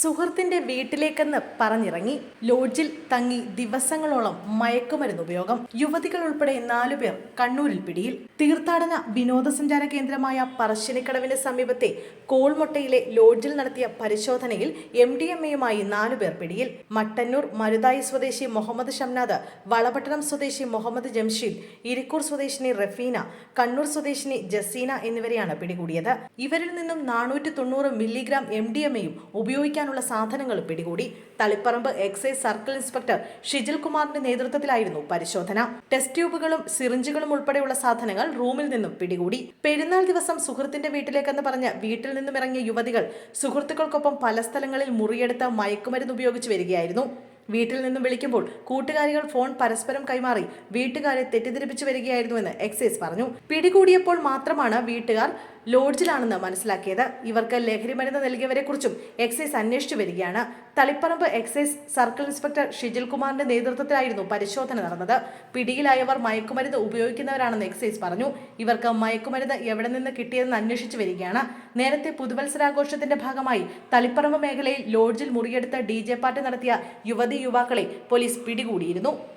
സുഹൃത്തിന്റെ വീട്ടിലേക്കെന്ന് പറഞ്ഞിറങ്ങി. ലോഡ്ജിൽ തങ്ങി ദിവസങ്ങളോളം മയക്കുമരുന്ന് ഉപയോഗം. യുവതികൾ ഉൾപ്പെടെ നാലുപേർ കണ്ണൂരിൽ പിടിയിൽ. തീർത്ഥാടന വിനോദസഞ്ചാര കേന്ദ്രമായ പറശ്ശിനിക്കടവിന് സമീപത്തെ കോൾമൊട്ടയിലെ ലോഡ്ജിൽ നടത്തിയ പരിശോധനയിൽ എം ഡി എം എയുമായി നാലുപേർ പിടിയിൽ. മട്ടന്നൂർ മരുതായി സ്വദേശി മുഹമ്മദ് ഷംനാദ് വളപട്ടണം സ്വദേശി മുഹമ്മദ് ജംഷീദ് ഇരിക്കൂർ സ്വദേശിനി റഫീന കണ്ണൂർ സ്വദേശിനി ജസീന എന്നിവരെയാണ് പിടികൂടിയത്. ഇവരിൽ നിന്നും നാനൂറ്റി തൊണ്ണൂറ് മില്ലിഗ്രാം എം ഡി എം എയും ഉപയോഗിക്കാനുള്ള സാധനങ്ങൾ പിടികൂടി. Taliparamba excise circle inspector Shijil കുമാറിന്റെ നേതൃത്വത്തിലായിരുന്നു പരിശോധന. ടെസ്റ്റ് ട്യൂബുകളും സിറിഞ്ചുകളും ഉൾപ്പെടെയുള്ള സാധനങ്ങൾ റൂമിൽ നിന്നും പിടികൂടി. പെരുന്നാൾ ദിവസം സുഹൃത്തിന്റെ വീട്ടിലേക്കെന്ന് പറഞ്ഞ് വീട്ടിൽ നിന്നും ഇറങ്ങിയ യുവതികൾ സുഹൃത്തുക്കൾക്കൊപ്പം പല സ്ഥലങ്ങളിൽ മുറിയെടുത്ത മയക്കുമരുന്ന് ഉപയോഗിച്ച് വരികയായിരുന്നു. വീട്ടിൽ നിന്നും വിളിക്കുമ്പോൾ കൂട്ടുകാരികൾ ഫോൺ പരസ്പരം കൈമാറി വീട്ടുകാരെ തെറ്റിദ്ധരിപ്പിച്ചു വരികയായിരുന്നുവെന്ന് എക്സൈസ് പറഞ്ഞു. പിടികൂടിയപ്പോൾ മാത്രമാണ് വീട്ടുകാർ ലോഡ്ജിലാണെന്ന് മനസ്സിലാക്കിയത്. ഇവർക്ക് ലഹരിമരുന്ന് നൽകിയവരെക്കുറിച്ചും എക്സൈസ് അന്വേഷിച്ചു വരികയാണ്. Taliparamba excise circle inspector Shijil കുമാറിന്റെ നേതൃത്വത്തിലായിരുന്നു പരിശോധന നടന്നത്. പിടിയിലായവർ മയക്കുമരുന്ന് ഉപയോഗിക്കുന്നവരാണെന്ന് എക്സൈസ് പറഞ്ഞു. ഇവർക്ക് മയക്കുമരുന്ന് എവിടെ നിന്ന് കിട്ടിയതെന്ന് അന്വേഷിച്ചു വരികയാണ്. നേരത്തെ പുതുവത്സരാഘോഷത്തിന്റെ ഭാഗമായി തളിപ്പറമ്പ് മേഖലയിൽ ലോഡ്ജിൽ മുറിയെടുത്ത് ഡി പാർട്ടി നടത്തിയ യുവതി യുവാക്കളെ പോലീസ് പിടികൂടിയിരുന്നു.